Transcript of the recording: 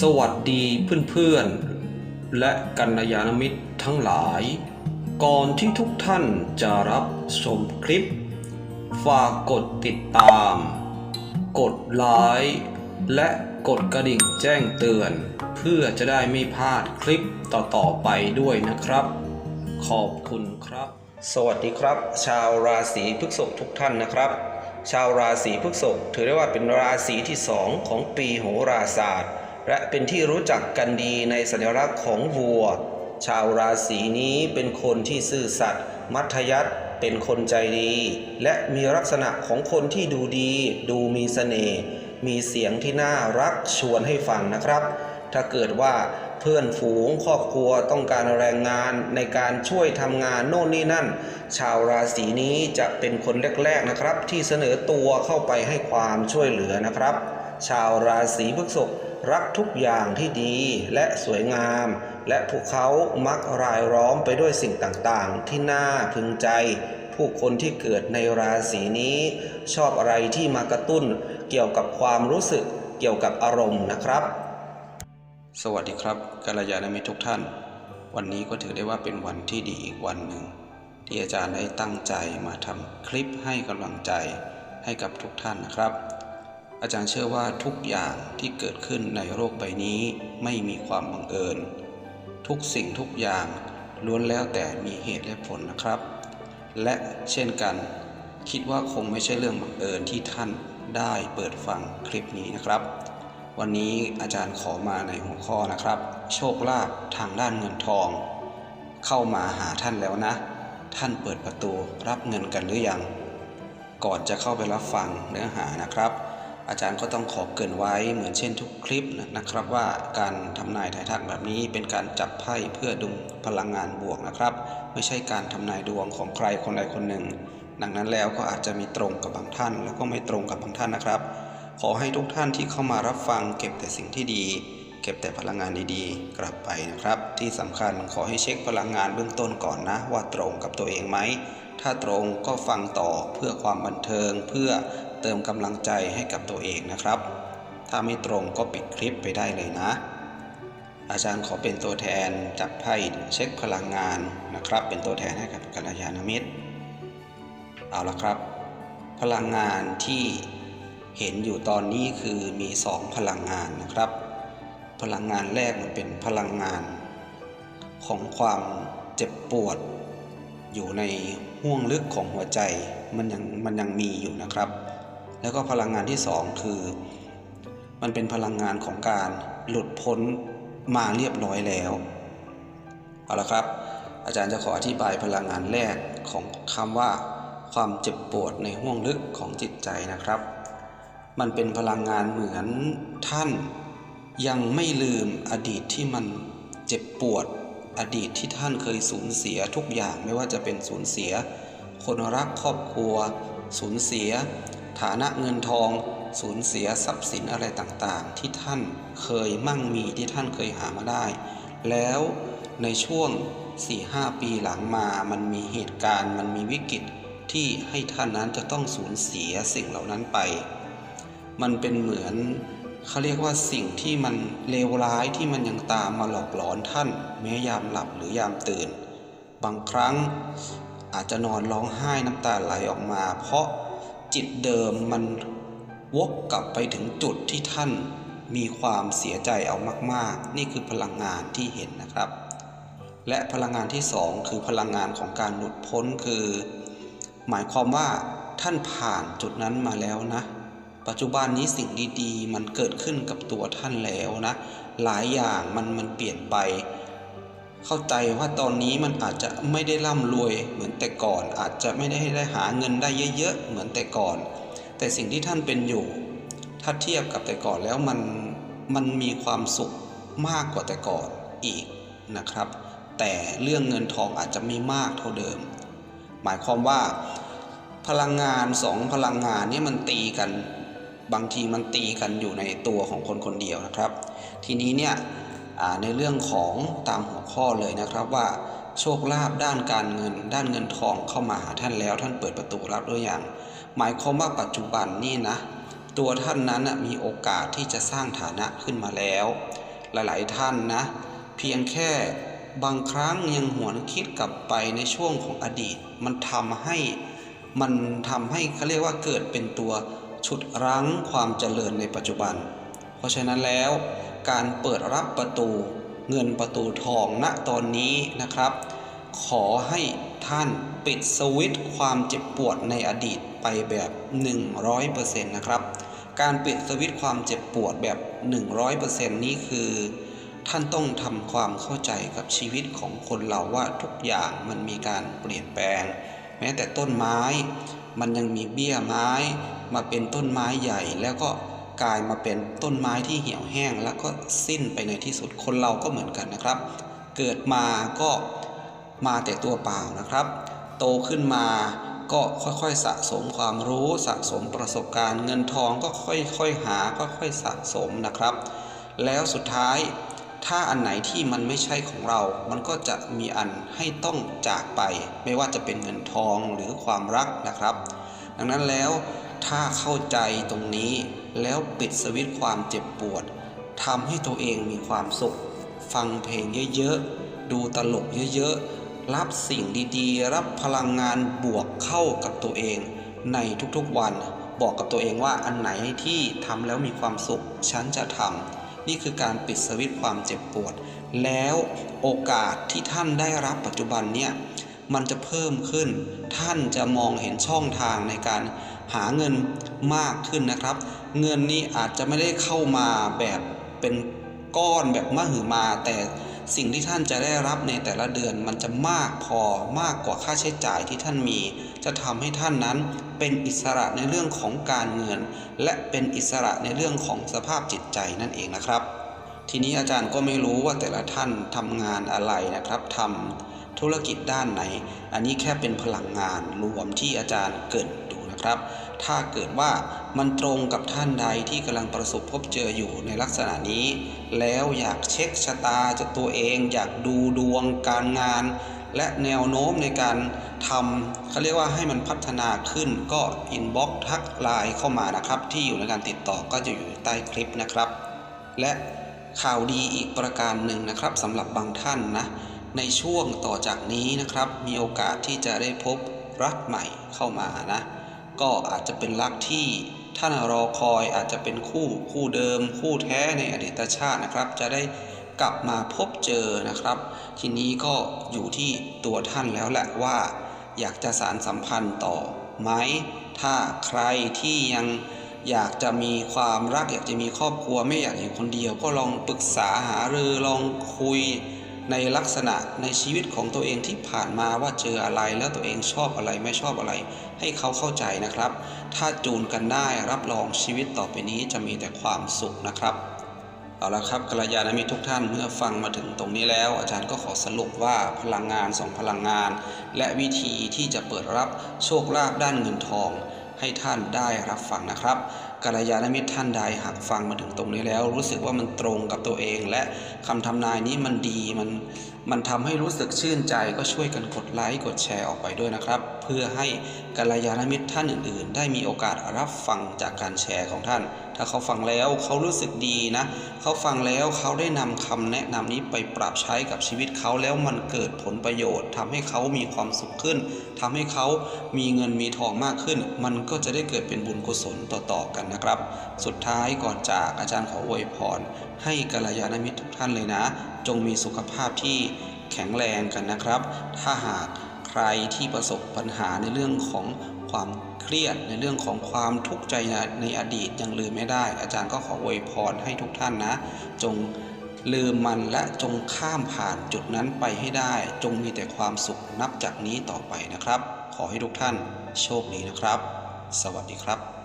สวัสดีเพื่อนๆ และกัลยาณมิตรทั้งหลาย ก่อนที่ทุกท่านจะรับชมคลิป ฝากกดติดตาม กดไลค์และกดกระดิ่งแจ้งเตือน เพื่อจะได้ไม่พลาดคลิปต่อๆไปด้วยนะครับ ขอบคุณครับ สวัสดีครับ ชาวราศีพฤษภทุกท่านนะครับ ชาวราศีพฤษภถือได้ว่าเป็นราศีที่สองของปีโหราศาสตร์ และเป็นที่รู้จักกันดีในสัญลักษณ์ของวัว ชาวราศีนี้เป็นคนที่ซื่อสัตย์มัธยัติเป็นคนใจดี และมีลักษณะของคนที่ดูดี ดูมีเสน่ห์มีเสียงที่น่ารักชวนให้ฟังนะครับ ถ้าเกิดว่าเพื่อนฝูงครอบครัวต้องการแรงงานในการช่วยทำงานโน่นนี่นั่น ชาวราศีนี้จะเป็นคนแรกๆนะครับ ที่เสนอตัวเข้าไปให้ความช่วยเหลือนะครับ ชาวราศีพฤษภ รักทุกอย่างที่ดีและสวยงาม และพวกเขามักรายล้อมไปด้วยสิ่งต่างๆ ที่น่าพึงใจ ผู้คนที่เกิดในราศีนี้ ชอบอะไรที่มากระตุ้นเกี่ยวกับความรู้สึกเกี่ยวกับอารมณ์นะครับ สวัสดีครับกัลยาณมิตรทุกท่าน วันนี้ก็ถือได้ว่าเป็นวันที่ดีอีกวันหนึ่ง ที่อาจารย์ได้ตั้งใจมาทำคลิปให้กำลังใจให้กับทุกท่านนะครับ อาจารย์เชื่อว่าทุกอย่างที่เกิดขึ้นในโลกใบนี้ไม่มีความบังเอิญ ทุกสิ่งทุกอย่างล้วนแล้วแต่มีเหตุและผลนะครับ และเช่นกัน คิดว่าคงไม่ใช่เรื่องบังเอิญที่ท่านได้เปิดฟังคลิปนี้นะครับ วันนี้อาจารย์ขอมาในหัวข้อนะครับ โชคลาภทางด้านเงินทอง เข้ามาหาท่านแล้วนะ ท่านเปิดประตูรับเงินกันหรือยัง ก่อนจะเข้าไปรับฟังเนื้อหานะครับ อาจารย์ก็ต้องขอเกินไว้เหมือนเช่นทุกคลิปนะครับว่าการทำนายทายทักแบบนี้เป็นการจับไพ่เพื่อดึงพลังงานบวกนะครับ ไม่ใช่การทำนายดวงของใครคนใดคนหนึ่ง ดังนั้นแล้วก็อาจจะมีตรงกับบางท่าน แล้วก็ไม่ตรงกับบางท่านนะครับ ขอให้ทุกท่านที่เข้ามารับฟังเก็บแต่สิ่งที่ดี เก็บแต่พลังงานดีๆ กลับไปนะครับ ที่สำคัญขอให้เช็คพลังงานเบื้องต้นก่อนนะ ว่าตรงกับตัวเองไหมถ้าตรงก็ฟังต่อเพื่อความบันเทิงเพื่อ เติมกำลังใจให้กับตัวเองนะครับ ถ้าไม่ตรงก็ปิดคลิปไปได้เลยนะ อาจารย์ขอเป็นตัวแทนจับไพ่เช็คพลังงานนะครับ เป็นตัวแทนให้กับกัลยาณมิตร เอาละครับ พลังงานที่เห็นอยู่ตอนนี้คือมีสองพลังงานนะครับ พลังงานแรกมันเป็นพลังงาน ของความเจ็บปวด อยู่ในห่วงลึกของหัวใจมันยังมันยังมีอยู่นะครับ แล้วก็พลังงานที่สองคือ มันเป็นพลังงานของการหลุดพ้นมาเรียบร้อยแล้วเอาละครับ อาจารย์จะขออธิบายพลังงานแรกของคำว่า ความเจ็บปวดในห่วงลึกของจิตใจนะครับ มันเป็นพลังงานเหมือนท่าน ยังไม่ลืมอดีตที่มันเจ็บปวด อดีตที่ท่านเคยสูญเสียทุกอย่างไม่ว่าจะเป็นสูญเสีย คนรักครอบครัว สูญเสีย ฐานะเงินทองสูญเสียทรัพย์สินอะไรต่างๆ ที่ท่านเคยมั่งมีที่ท่านเคยหามาได้ แล้วในช่วง 4-5 ปีหลังมามันมีเหตุการณ์มันมีวิกฤตที่ให้ท่านนั้นจะต้องสูญเสียสิ่งเหล่านั้นไป มันเป็นเหมือนเขาเรียกว่าสิ่งที่มันเลวร้ายที่มันยังตามมาหลอกหลอนท่าน แม้ยามหลับหรือยามตื่น บางครั้งอาจจะนอนร้องไห้น้ำตาไหลออกมา เพราะ จิตเดิมมันวกกลับไปถึงจุดที่ท่านมีความเสียใจเอามาก ๆ นี่คือพลังงานที่เห็นนะครับ และพลังงานที่สองคือพลังงานของการหลุดพ้นคือ หมายความว่าท่านผ่านจุดนั้นมาแล้วนะ ปัจจุบันนี้สิ่งดี ๆ มันเกิดขึ้นกับตัวท่านแล้วนะ หลายอย่างมันมันเปลี่ยนไป เข้าใจว่าตอนนี้มันอาจจะไม่ได้ร่ำรวยเหมือนแต่ก่อน อาจจะไม่ได้ได้หาเงินได้เยอะๆเหมือนแต่ก่อน แต่สิ่งที่ท่านเป็นอยู่ ถ้าเทียบกับแต่ก่อนแล้วมันมันมีความสุขมากกว่าแต่ก่อนอีกนะครับ แต่เรื่องเงินทองอาจจะไม่มากเท่าเดิม หมายความว่าพลังงานสองพลังงานนี่มันตีกันบางทีมันตีกันอยู่ในตัวของคนคนเดียวนะครับ ทีนี้เนี่ย ในเรื่องของตามหัวข้อเลยนะครับว่าโชคลาภด้านการเงิน ด้านเงินทองเข้ามาหาท่านแล้วท่านเปิดประตูรับหรือยังหมายความว่าปัจจุบันนี่นะ ตัวท่านนั้นมีโอกาสที่จะสร้างฐานะขึ้นมาแล้ว หลาย ๆ ท่านนะ เพียงแค่บางครั้งยังหวนคิดกลับไปในช่วงของอดีต มันทำให้มันทำให้เขาเรียกว่าเกิดเป็นตัวฉุดรั้งความเจริญในปัจจุบัน เพราะฉะนั้นแล้ว การเปิดรับประตูเงินประตูทองณตอนนี้นะครับ ขอให้ท่านปิดสวิตความเจ็บปวดในอดีตไปแบบ 100%นะครับ การปิดสวิตความเจ็บปวดแบบ 100%นี้คือ ท่านต้องทำความเข้าใจกับชีวิตของคนเราว่าทุกอย่างมันมีการเปลี่ยนแปลง แม้แต่ต้นไม้ มันยังมีเบี้ยไม้ มาเป็นต้นไม้ใหญ่แล้วก็ กลายมาเป็นต้นไม้ที่เหี่ยวแห้ง แล้วก็สิ้นไปในที่สุดคนเราก็เหมือนกันนะครับ เกิดมาก็มาแต่ตัวเปล่านะครับ โตขึ้นมาก็ค่อยๆสะสมความรู้สะสมประสบการณ์เงินทองก็ค่อยๆหาค่อยๆสะสมนะครับ แล้วสุดท้ายถ้าอันไหนที่มันไม่ใช่ของเรา มันก็จะมีอันให้ต้องจากไป ไม่ว่าจะเป็นเงินทองหรือความรักนะครับ ดังนั้นแล้วถ้าเข้าใจตรงนี้ แล้วปิดสวิตช์ความเจ็บปวดทำให้ตัวเองมีความสุข ฟังเพลงเยอะๆ ดูตลกเยอะๆ รับสิ่งดีๆ รับพลังงานบวกเข้ากับตัวเอง ในทุกๆวัน บอกกับตัวเองว่าอันไหนที่ทำแล้วมีความสุข ฉันจะทำนี่คือการปิดสวิตช์ความเจ็บปวด แล้วโอกาสที่ท่านได้รับปัจจุบันเนี่ยมันจะเพิ่มขึ้น ท่านจะมองเห็นช่องทางในการ หาเงินมากขึ้นนะครับ เงินนี้อาจจะไม่ได้เข้ามาแบบเป็นก้อนแบบมหึมา แต่สิ่งที่ท่านจะได้รับในแต่ละเดือนมันจะมากพอมากกว่าค่าใช้จ่ายที่ท่านมี จะทำให้ท่านนั้นเป็นอิสระในเรื่องของการเงิน และเป็นอิสระในเรื่องของสภาพจิตใจนั่นเองนะครับ ทีนี้อาจารย์ก็ไม่รู้ว่าแต่ละท่านทำงานอะไรนะครับทำธุรกิจด้านไหน อันนี้แค่เป็นพลังงานรวมที่อาจารย์เกิด นะครับ ถ้าเกิดว่ามันตรงกับท่านใดที่กำลังประสบพบเจออยู่ในลักษณะนี้ แล้วอยากเช็คชะตาจากตัวเอง อยากดูดวงการงาน และแนวโน้มในการทำเขาเรียกว่าให้มันพัฒนาขึ้นก็อินบ็อกทักไลน์เข้ามานะครับ ที่อยู่ในการติดต่อก็จะอยู่ใต้คลิปนะครับ และข่าวดีอีกประการหนึ่งนะครับสำหรับบางท่านนะในช่วงต่อจากนี้นะครับ มีโอกาสที่จะได้พบรักใหม่เข้ามานะ ก็อาจจะเป็นรักที่ท่านรอคอยอาจจะเป็นคู่คู่เดิม คู่แท้ในอดีตชาตินะครับ จะได้กลับมาพบเจอนะครับ ทีนี้ก็อยู่ที่ตัวท่านแล้วแหละว่า อยากจะสารสัมพันธ์ต่อไหมถ้าใครที่ยังอยากจะมีความรักอยากจะมีครอบครัวไม่อยากอยู่คนเดียว ก็ลองปรึกษาหารือลองคุย ในลักษณะในชีวิตของตัวเองที่ผ่านมาว่าเจออะไรแล้วตัวเองชอบอะไรไม่ชอบอะไร ให้เขาเข้าใจนะครับ ถ้าจูนกันได้รับรองชีวิตต่อไปนี้จะมีแต่ความสุขนะครับเอาละครับกัลยาณมิตรทุกท่านเมื่อฟังมาถึงตรงนี้แล้ว อาจารย์ก็ขอสรุปว่าพลังงานสองพลังงาน และวิธีที่จะเปิดรับโชคลาภด้านเงินทอง ให้ท่านได้รับฟังนะครับกัลยาณมิตรท่านใดหากฟังมาถึงตรงนี้แล้ว รู้สึกว่ามันตรงกับตัวเอง และคำทำนายนี้มันดีมันมันทำให้รู้สึกชื่นใจก็ช่วยกันกดไลค์กดแชร์ออกไปด้วยนะครับ เพื่อให้กัลยาณมิตรท่านอื่น ๆ ได้มีโอกาสรับฟังจากการแชร์ของท่าน ถ้าเขาฟังแล้วเขารู้สึกดีนะเขาฟังแล้วเขาได้นำคำแนะนำนี้ไปปรับใช้กับชีวิตเขาแล้วมันเกิดผลประโยชน์ทำให้เขามีความสุขขึ้นทำให้เขามีเงินมีทองมากขึ้น มันก็จะได้เกิดเป็นบุญกุศลต่อๆกันนะครับ สุดท้ายก่อนจากอาจารย์ขออวยพร ให้กัลยาณมิตรทุกท่านเลยนะ จงมีสุขภาพที่แข็งแรงกันนะครับ ถ้าหากใครที่ประสบปัญหาในเรื่องของความ เครียดในเรื่องของความทุกข์ใจในอดีตยังลืมไม่ได้ อาจารย์ก็ขออวยพรให้ทุกท่านนะ จงลืมมันและจงข้ามผ่านจุดนั้นไปให้ได้ จงมีแต่ความสุขนับจากนี้ต่อไปนะครับ ขอให้ทุกท่านโชคดีนะครับ สวัสดีครับ